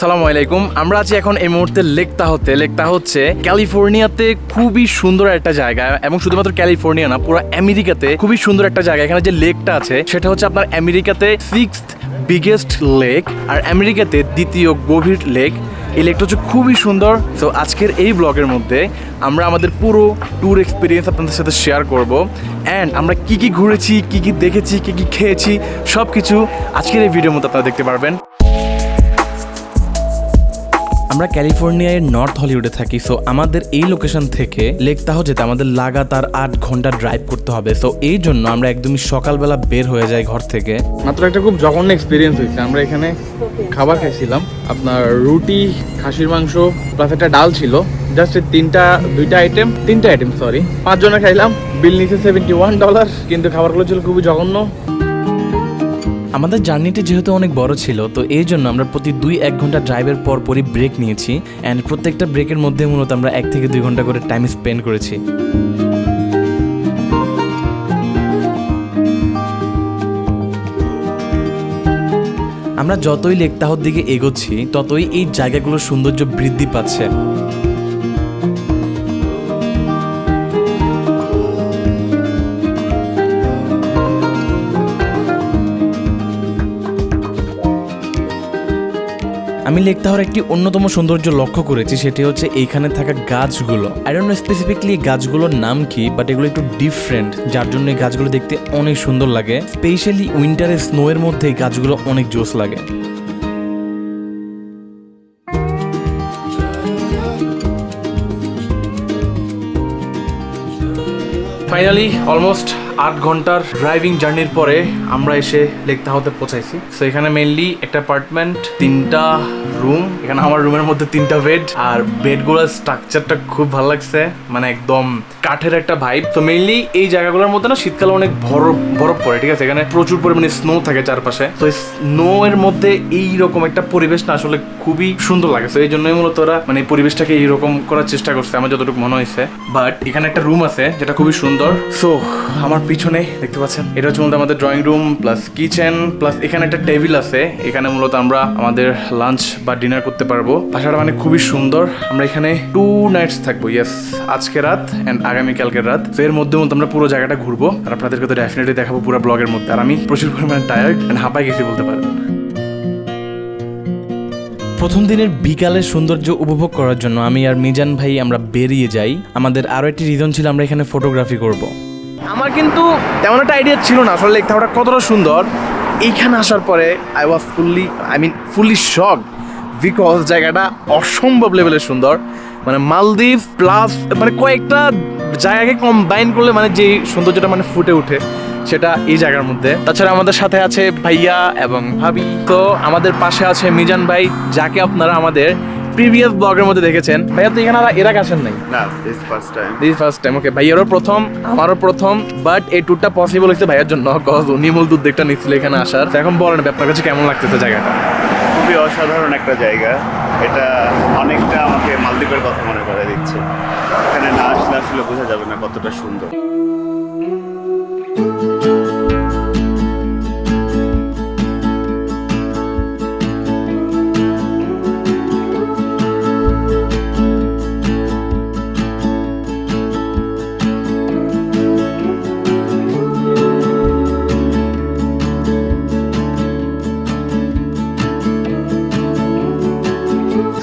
আসসালামু আলাইকুম। আমরা আছি এখন এই মুহূর্তে লেকটা হতে। লেকটা হচ্ছে ক্যালিফোর্নিয়াতে খুবই সুন্দর একটা জায়গা এবং শুধুমাত্র ক্যালিফোর্নিয়া না, পুরো আমেরিকাতে খুবই সুন্দর একটা জায়গা। এখানে যে লেকটা আছে, সেটা হচ্ছে আপনার আমেরিকাতে সিক্স বিগেস্ট লেক আর আমেরিকাতে দ্বিতীয় গভীর লেক। এই লেকটা হচ্ছে খুবই সুন্দর। তো আজকের এই ব্লগের মধ্যে আমরা আমাদের পুরো ট্যুর এক্সপিরিয়েন্স আপনাদের সাথে শেয়ার করব। অ্যান্ড আমরা কি কি ঘুরেছি, কি কি দেখেছি, কি কি খেয়েছি সব কিছু আজকের এই ভিডিওর মধ্যে আপনারা দেখতে পারবেন। আমরা ক্যালিফোর্নিয়ার নর্থ হলিউডে থাকি সো আমাদের এই লোকেশন থেকে লেক তাহো যেতে আমাদের লাগাতার আট ঘণ্টা ড্রাইভ করতে হবে। সো এই জন্য আমরা একদমই সকালবেলা বের হয়ে যাই ঘর থেকে। মাত্র একটা খুব জঘন্য এক্সপিরিয়েন্স হয়েছে। আমরা এখানে খাবার খাইছিলাম। আপনার রুটি, খাসির মাংস প্লাস একটা ডাল ছিল। জাস্ট তিনটা, দুইটা আইটেম তিনটা আইটেম সরি পাঁচজনে খাইলাম। বিল নিচে সেভেন্টি ওয়ান ডলার কিন্তু খাবারগুলো ছিল খুবই জঘন্য। আমাদের জার্নিটি যেহেতু অনেক বড় ছিল, তো এই জন্য আমরা প্রতি দুই এক ঘণ্টা ড্রাইভের পর পরই ব্রেক নিয়েছি অ্যান্ড প্রত্যেকটা ব্রেকের মধ্যে মূলত আমরা এক থেকে দুই ঘণ্টা করে টাইম স্পেন্ড করেছি। আমরা যতই লেকতাহর দিকে এগোচ্ছি, ততই এই জায়গাগুলোর সৌন্দর্য বৃদ্ধি পাচ্ছে। আমি লেক তাহর একটি অন্যতম সৌন্দর্য লক্ষ্য করেছি, সেটি হচ্ছে এইখানে থাকা গাছগুলো। আই ডোন্ট নো স্পেসিফিকলি গাছগুলোর নাম কি বাট এগুলো একটু ডিফারেন্ট যার জন্য এই গাছগুলো দেখতে অনেক সুন্দর লাগে। স্পেশালি উইন্টারে স্নো এর মধ্যে এই গাছগুলো অনেক জোস লাগে। ফাইনালি অলমোস্ট আট ঘণ্টার ড্রাইভিং জার্নির পরে আমরা এসে লেক তাহাতে পৌঁছাইছি। তো এখানে মেনলি একটা অ্যাপার্টমেন্ট তিনটা রুম এখানে আমার রুমের মধ্যে তিনটা বেড আর বেডগুলোর স্ট্রাকচারটা খুব ভালো লাগছে মানে একদম কাঠের একটা ভাইব তো মেইনলি এই জায়গাগুলোর মধ্যে না শীতকালে অনেক বরফ বরফ পড়ে, ঠিক আছে? এখানে প্রচুর পরিমাণে স্নো থাকে চারপাশে। তো স্নো এর মধ্যে এই রকম একটা পরিবেশ না আসলে খুবই সুন্দর লাগে। তো এই জন্যই মূলত ওরা মানে পরিবেশটাকে এইরকম করার চেষ্টা করছে, আমার যতটুকু মনে হয়েছে বাট এখানে একটা রুম আছে, যেটা খুবই সুন্দর। সো আমার পিছনে দেখতে পাচ্ছেন? এটা হচ্ছে মূলত আমাদের drawing room plus kitchen plus এখানে একটা টেবিল আছে। এখানে মূলত আমরা আমাদের লাঞ্চ বা ডিনার করতে পারব। বাসাটা মানে খুবই সুন্দর। আমরা এখানে টু নাইটস থাকব ইয়েস আজকে রাত অ্যান্ড আগামীকালকের রাত। তো এর মধ্যে মধ্যে আমরা পুরো জায়গাটা ঘুরবো। আর আপনাদেরকে তো ডেফিনেটলি দেখাবো পুরো ব্লগের মধ্যে। আর আমি প্রচুর পরিমাণে টায়ার্ড অ্যান্ড হাঁপাই গেছি বলতে পারেন। প্রথম দিনের বিকালের সৌন্দর্য উপভোগ করার জন্য আমি আর মিজান ভাই আমরা বেরিয়ে যাই। আমাদের আরও একটি রিজন ছিল আমরা এখানে ফটোগ্রাফি করব। আমার কিন্তু তেমন একটা আইডিয়া ছিল না। আসলে লেক কতটা সুন্দর। এইখানে আসার পরে I was fully I mean fully shock because জায়গাটা অসম্ভব লেভেলের সুন্দর। মানে মালদ্বীপ প্লাস মানে কয়েকটা জায়গাকে কম্বাইন করলে মানে যে সৌন্দর্যটা মানে ফুটে ওঠে, সেটা এই জায়গার মধ্যে। তাছাড়া আমাদের সাথে আছে ভাইয়া এবং ভাবি। তো আমাদের পাশে আছে মিজান ভাই, যাকে আপনারা আমাদের প্রিভিয়াস ব্লগের মধ্যে দেখেছেন। ভাইয়া তো এখানে আর এর আগে আসেন নাই? না this first time this first time okay ভাইয়ারও প্রথম আমারও প্রথম বাট এই ট্যুরটা পসিবল হয়েছে ভাইয়ার জন্য কজ উনি মূল উদ্যোগটা নিচ্ছিল এখানে আসার। তো এখন বলেন আপনার কাছে কেমন লাগতেছে জায়গাটা? খুবই অসাধারণ একটা জায়গা। এটা অনেকটা আমাকে মালদ্বীপের কথা মনে করে দিচ্ছে। এখানে না আসলে আসলে বোঝা যাবে না কতটা সুন্দর।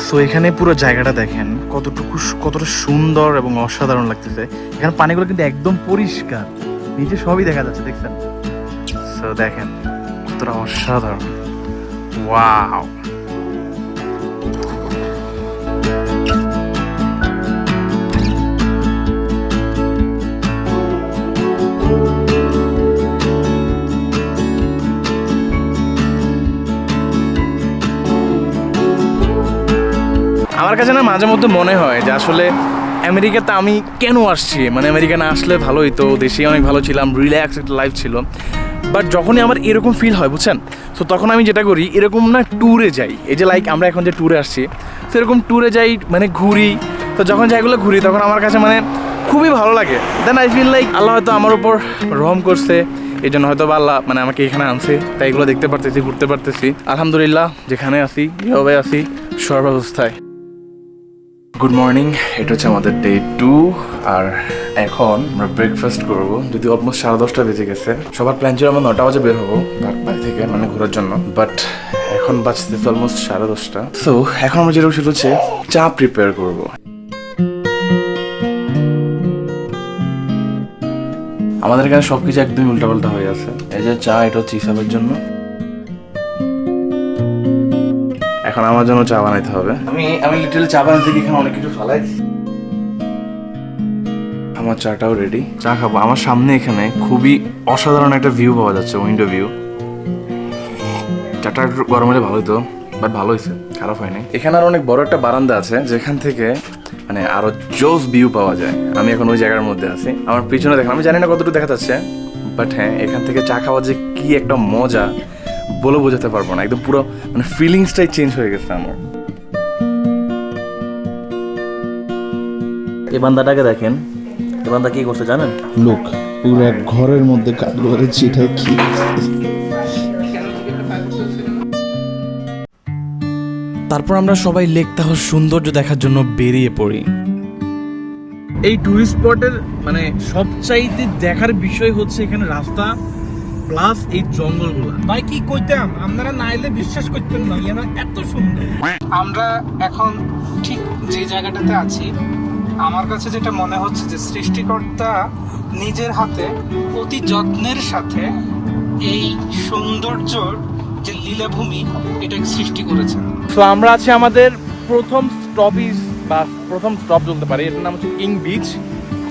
সো এখানে পুরো জায়গাটা দেখেন, কতটুকু কতটা সুন্দর এবং অসাধারণ লাগতেছে। এখানে পানিগুলো কিন্তু একদম পরিষ্কার। নিচে সবই দেখা যাচ্ছে, দেখছেন? সো দেখেন, কতটা অসাধারণ। ওয়াও আমার কাছে না মাঝে মধ্যে মনে হয় যে আসলে আমেরিকাতে আমি কেন আসছি? মানে আমেরিকা না আসলে ভালো হইতো দেশে অনেক ভালো ছিলাম রিল্যাক্স একটা লাইফ ছিল। বাট যখনই আমার এরকম ফিল হয়, বুঝছেন? তো তখন আমি যেটা করি, এরকম না ট্যুরে যাই। এই যে লাইক আমরা এখন যে ট্যুরে আসছি, তো এরকম ট্যুরে যাই মানে ঘুরি। তো যখন যাইগুলো ঘুরি, তখন আমার কাছে মানে খুবই ভালো লাগে। দেন আই ফিল লাইক আল্লাহ হয়তো আমার উপর রহম করছে, এই জন্য হয়তো আল্লাহ মানে আমাকে এখানে আনছে। তাই এগুলো দেখতে পারতেছি, ঘুরতে পারতেছি। আলহামদুলিল্লাহ, যেখানে আছি, যেভাবে আছি, সর্বাবস্থায়। গুড মর্নিং এটা হচ্ছে আমাদের ডে টু আর এখন আমরা ব্রেকফাস্ট করব। যদি অলমোস্ট সাড়ে দশটা বেজে গেছে। সবার প্ল্যান ছিল আমরা নটা বাজে বের হব বাড়ি থেকে মানে ঘোরার জন্য। বাট এখন বাজতেছে অলমোস্ট সাড়ে দশটা। সো এখন আমরা যেটা সেটা হচ্ছে চা প্রিপেয়ার করব। আমাদের এখানে সবকিছু একদমই উল্টাপাল্টা হয়ে আছে। এই যে চা, এটা হচ্ছে হিসাবের জন্য। এখন আমার জন্য চা বানাইতে হবে। আমি আমি লিটারালি চা বানাতে গিয়ে এখানে অনেক কিছু ফালাই আমার চাটাও রেডি চা খাব। আমার সামনে এখানে খুবই অসাধারণ একটা ভিউ পাওয়া যাচ্ছে উইন্ডো ভিউ চাটা একটু গরম হলে ভালো হতো বাট ভালো হয়েছে খারাপ হয়নি। এখানে আর অনেক বড় একটা বারান্দা আছে যেখান থেকে মানে আরও জোস ভিউ পাওয়া যায়। আমি এখন ওই জায়গার মধ্যে আছি। আমার পিছনে দেখেন আমি জানি না কতটুকু দেখা যাচ্ছে বাট হ্যাঁ এখান থেকে চা খাওয়া যে কি একটা মজা বলে বোঝাতে পারব না। একদম পুরো মানে ফিলিংসটাই চেঞ্জ হয়ে গেছে আমার। এই বান্দাটাকে দেখেন। এই বান্দা কি করছে জানেন? লোক পুরো ঘরের মধ্যে করে চিটাই কি। তারপর আমরা সবাই লেক তাহর সৌন্দর্য দেখার জন্য বেরিয়ে পড়ি। এই টুরিস্ট স্পটের মানে সবচাইতে দেখার বিষয় হচ্ছে এখানে রাস্তা। প্লাস এই জঙ্গলগুলা। ভাই কি কইতাম? আপনারা না এলে বিশ্বাস করতেন না এত সুন্দর। আমরা এখন ঠিক যে জায়গাটাতে আছি আমার কাছে যেটা মনে হচ্ছে যে সৃষ্টিকর্তা নিজের হাতে অতি যত্নের সাথে এই সৌন্দর্যর যে লীলাভূমি এটাকে সৃষ্টি করেছেন। তো আমরা আছি আমাদের প্রথম স্টপিজ বা প্রথম স্টপ বলতে পারি এটার নাম হচ্ছে কিং বিচ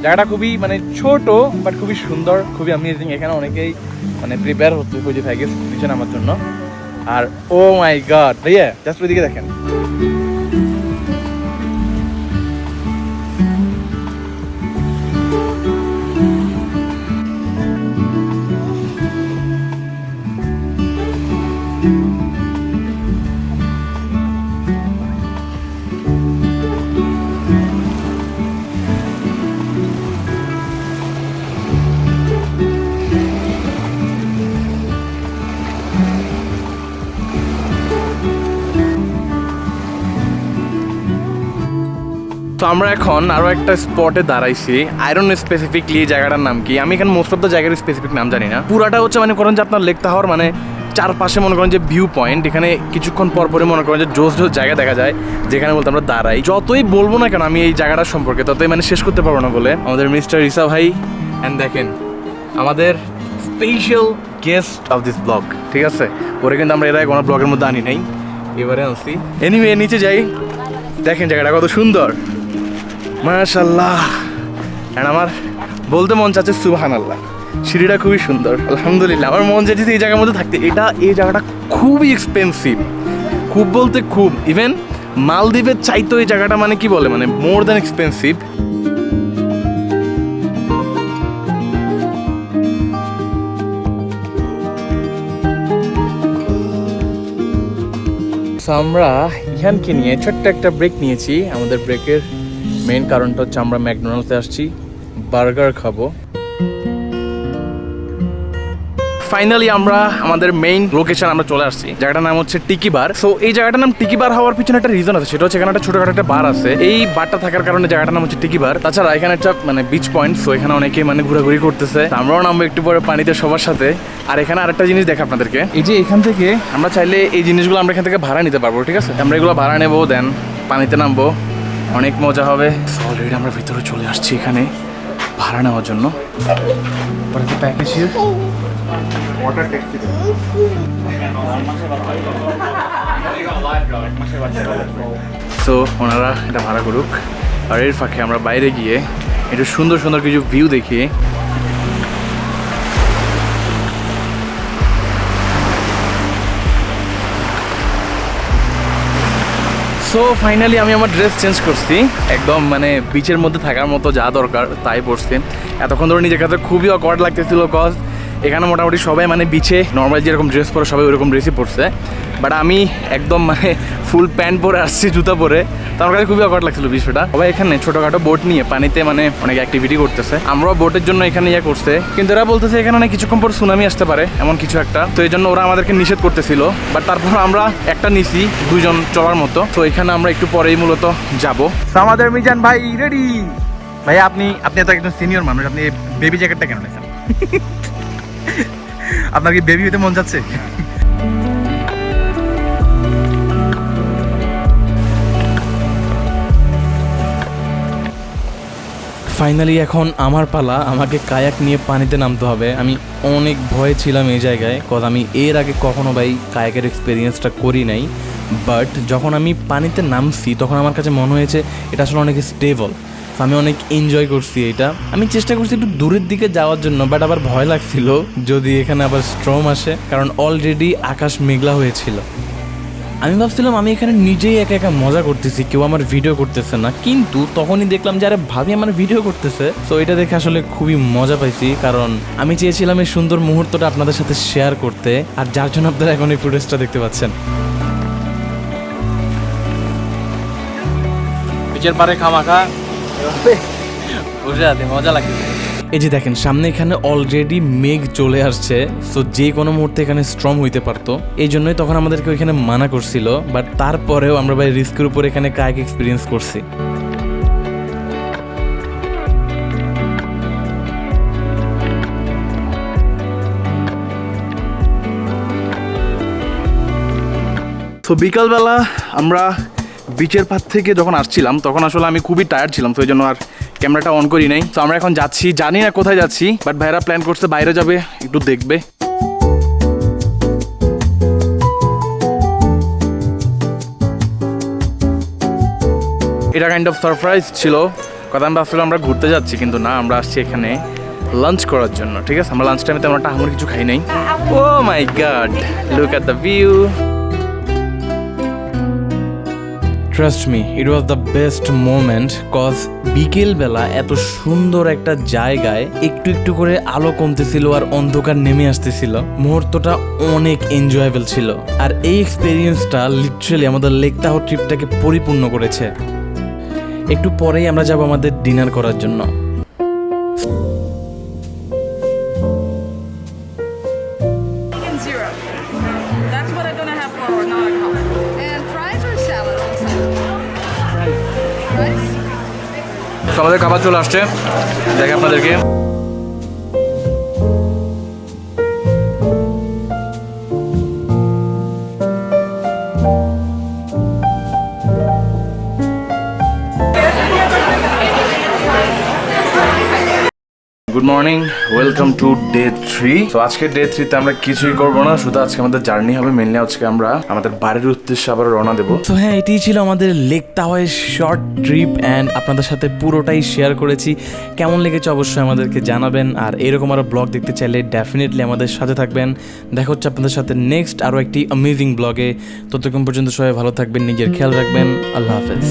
জায়গাটা খুবই মানে ছোট বাট খুবই সুন্দর, খুবই অ্যামেজিং এখানে অনেকেই মানে প্রিপেয়ার হচ্ছে খুঁজে থাকে পিছনে আমার জন্য। আর ও মাই গড ভাইয়া জাস্ট ওইদিকে দেখেন। তো আমরা এখন আরও একটা স্পটে দাঁড়াইছি। আয়রন স্পেসিফিকলি জায়গাটার নাম কি? আমি এখানে মোস্ট অফ দ্য জায়গার স্পেসিফিক নাম জানি না। পুরাটা হচ্ছে মনে করেন যে আপনার লেক টাওয়ার মানে চারপাশে মনে করেন যে ভিউ পয়েন্ট এখানে কিছুক্ষণ পর পরে মনে করেন যে জোস জোস জায়গা দেখা যায়, যেখানে বলতে আমরা দাঁড়াই। যতই বলব না কেন, আমি এই জায়গাটা সম্পর্কে ততই মানে শেষ করতে পারব না বলে। আমাদের মিস্টার রিসা ভাই অ্যান্ড দেখেন, আমাদের special guest of this blog ঠিক আছে? ওরে কিন্তু আমরা এর কোনো ব্লগের মধ্যে আনি নাই। এবারে আনছি। এনিওয়ে নিচে যাই। দেখেন জায়গাটা কত সুন্দর। মাশাল্লাহ আর আমার বলতে মন চাচ্ছে সুবাহান আল্লাহ সিঁড়িটা খুবই সুন্দর, আলহামদুলিল্লাহ। আমার মন চাইছে এই জায়গার মধ্যে থাকতে। এটা, এই জায়গাটা খুবই এক্সপেন্সিভ খুব বলতে খুব। ইভেন মালদ্বীপের চাইতো এই জায়গাটা মানে কি বলে? মানে মোর দ্যান এক্সপেন্সিভ আমরা ইহানকে নিয়ে ছোট্ট একটা ব্রেক নিয়েছি। আমাদের ব্রেকের মেইন কারণটা হচ্ছে আমরা ম্যাকডোনাল্ডসে আসছি বার্গার খাব। ফাইনালি আমরা আমাদের মেইন লোকেশন আমরা চলে আসছি, জায়গাটার নাম হচ্ছে টিকি বার সো এই জায়গাটার নাম টিকি বার হওয়ার পিছনে একটা রিজন আছে, সেটা হচ্ছে এখানে একটা ছোটখাটো একটা বার আছে। এই বারটা থাকার কারণে জায়গাটার নাম হচ্ছে টিকি বার তাছাড়া এখানে একটা মানে বিচ পয়েন্ট সো এখানে অনেকে মানে ঘোরাঘুরি করতেছে। আমরাও নামবো একটু পরে পানিতে সবার সাথে। আর এখানে আরেকটা জিনিস দেখা আপনাদেরকে। এই যে এখান থেকে আমরা চাইলে এই জিনিসগুলো আমরা এখান থেকে ভাড়া নিতে পারব, ঠিক আছে? আমরা এগুলো ভাড়া নেব, দেন পানিতে নামবো। অনেক মজা হবে। অলরেডি আমরা ভিতরে চলে আসছি এখানে ভাড়া নেওয়ার জন্য। সো ওনারা এটা ভাড়া করুক। আর এর ফাঁকে আমরা বাইরে গিয়ে একটু সুন্দর সুন্দর কিছু ভিউ দেখি সো ফাইনালি আমি আমার ড্রেস চেঞ্জ করছি। একদম মানে বিচের মধ্যে থাকার মতো যা দরকার, তাই পরছি। এতক্ষণ ধরে নিজের কাছে খুবই অকওয়ার্ড লাগতেছিল কজ এখানে মোটামুটি সবাই মানে বিছে নর্মাল যেরকম ড্রেস পরে সবাই ওরকম ড্রেসই পরছে। বাট আমি একদম মানে ফুল প্যান্ট পরে আসছি, জুতা পরে। তো আমার কাছে খুবই অকট লাগছিল বিষয়টা। সবাই এখানে ছোটোখাটো বোট নিয়ে পানিতে মানে অনেক অ্যাক্টিভিটি করতেছে। আমরাও বোটের জন্য এখানে ইয়ে করছে। কিন্তু এরা বলতেছে এখানে অনেক কিছুক্ষণ পর সুনামি আসতে পারে, এমন কিছু একটা। তো এই জন্য ওরা আমাদেরকে নিষেধ করতেছিল। বাট তারপর আমরা একটা নিছি দুজন চলার মতো। তো এখানে আমরা একটু পরেই মূলত যাব। আমাদের মিজান ভাই রেডি ভাই, আপনি আপনি তো একজন সিনিয়র মানুষ, আপনি বেবি জ্যাকেটটা কেন নিয়েছেন? আপনার কি বেবি হতে মন যাচ্ছে? ফাইনালি এখন আমার পালা, আমাকে কায়াক নিয়ে পানিতে নামতে হবে। আমি অনেক ভয়ে ছিলাম এই জায়গায় কজ আমি এর আগে কখনো ভাই কায়াকের এক্সপিরিয়েন্সটা করি নাই। বাট যখন আমি পানিতে নামছি, তখন আমার কাছে মনে হয়েছে, এটা আসলে অনেক স্টেবল আমি অনেক এনজয় করছি এটা। আমি চেষ্টা করছি একটু দূরের দিকে যাওয়ার জন্য বাট আবার ভয় লাগছিল যদি এখানে আবার স্ট্রম আসে, কারণ অলরেডি আকাশ মেঘলা হয়েছিল। আমি ভাবছিলাম আমি এখানে নিজেই একা একা মজা করতেছি, কেউ আমার ভিডিও করতেছে না। কিন্তু তখনই দেখলাম যে, আরে ভাবি আমার ভিডিও করতেছে। তো এটা দেখে আসলে খুবই মজা পাইছি, কারণ আমি চেয়েছিলাম এই সুন্দর মুহূর্তটা আপনাদের সাথে শেয়ার করতে, আর যার জন্য আপনারা এখন এই ফুটেজটা দেখতে পাচ্ছেন। বিচের পারে খামাখা বসে আছে মজা লাগছে। এই যে দেখেন সামনে এখানে অলরেডি মেঘ চলে আসছে সো যে কোনো মুহূর্তে এখানে স্ট্রং হইতে পারতো। এই জন্যই তখন আমাদেরকে ওইখানে মানা করছিল বাট তারপরেও আমরা ভাই রিস্কের উপর এখানে কায়ক এক্সপিরিয়েন্স করছি। তো বিকালবেলা আমরা বিচের পার থেকে যখন আসছিলাম, তখন আসলে আমি খুবই টায়ার্ড ছিলাম, তো ওই জন্য আর ক্যামেরাটা অন করি নাই। তো আমরা এখন যাচ্ছি, জানি না কোথায় যাচ্ছি বাট ভাইরা প্ল্যান করছে বাইরে যাবে, একটু দেখবে। এটা কাইন্ড অফ সারপ্রাইজ ছিল। কথা আমি ভাবছিলাম আমরা ঘুরতে যাচ্ছি, কিন্তু না, আমরা আসছি এখানে লাঞ্চ করার জন্য, ঠিক আছে? আমরা লাঞ্চ টাইমে তেমন একটা আমার কিছু খাই নাই। ও my god look at the view trust me it was the best moment cause বিকেলবেলা এত সুন্দর একটা জায়গায় একটু একটু করে আলো কমতেছিল আর অন্ধকার নেমে আসতেছিল। মুহূর্তটা অনেক এনজয়েবল ছিল। আর এই এক্সপিরিয়েন্সটা লিটারালি আমাদের লেক টাওয়ার ট্রিপটাকে পরিপূর্ণ করেছে। একটু পরেই আমরা যাব আমাদের ডিনার করার জন্য। তো আমাদের খাবার চলে আসছে। দেখে আপনাদেরকে। Morning welcome to day three তো আজকে ডে থ্রিতে আমরা কিছুই করব না, শুধু আজকে আমাদের জার্নি হবে মেনলি আজকে আমরা আমাদের বাড়ির উদ্দেশ্যে আবার রওনা দেবো। তো হ্যাঁ এটাই ছিল আমাদের লেক টাওয়ারের শর্ট ট্রিপ অ্যান্ড আপনাদের সাথে পুরোটাই শেয়ার করেছি। কেমন লেগেছে অবশ্যই আমাদেরকে জানাবেন, আর এরকম আরও ব্লগ দেখতে চাইলে ডেফিনেটলি আমাদের সাথে থাকবেন। দেখা হচ্ছে আপনাদের সাথে নেক্সট আরও একটি অ্যামেজিং ব্লগে ততক্ষণ পর্যন্ত সবাই ভালো থাকবেন, নিজের খেয়াল রাখবেন। আল্লাহ হাফেজ।